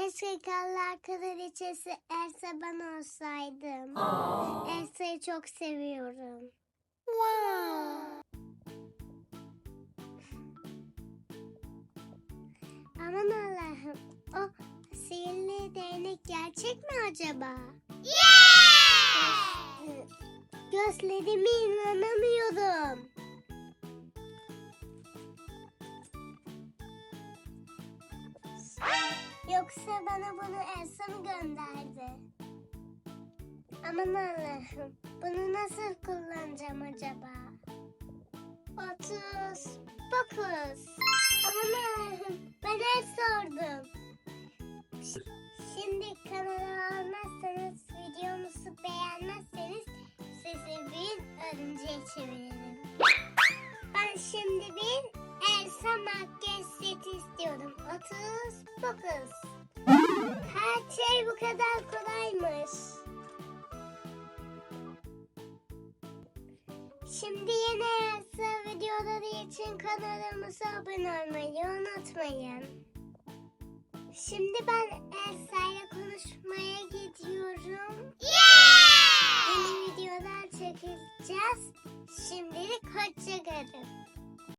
Keşke kallar kraliçesi Elsa ben olsaydım. Elsa'yı çok seviyorum. Aman Allah'ım. O sihirli değnek gerçek mi acaba? Göz- Gözlerime inanamıyorum. Yoksa bana bunu Elsa mı gönderdi? Aman Allah'ım. Bunu nasıl kullanacağım acaba? 30 9 Aman Allah'ım. Ben el sordum. Şimdi kanala almazsanız, videomuzu beğenmezseniz sizi bir örümceğe çeviririm. 39. Her şey bu kadar kolaymış. Şimdi yeni Elsa videoları için kanalımıza abone olmayı unutmayın. Şimdi ben Elsa ile konuşmaya gidiyorum. Yeni videolar çekeceğiz. Şimdilik hoşçakalın.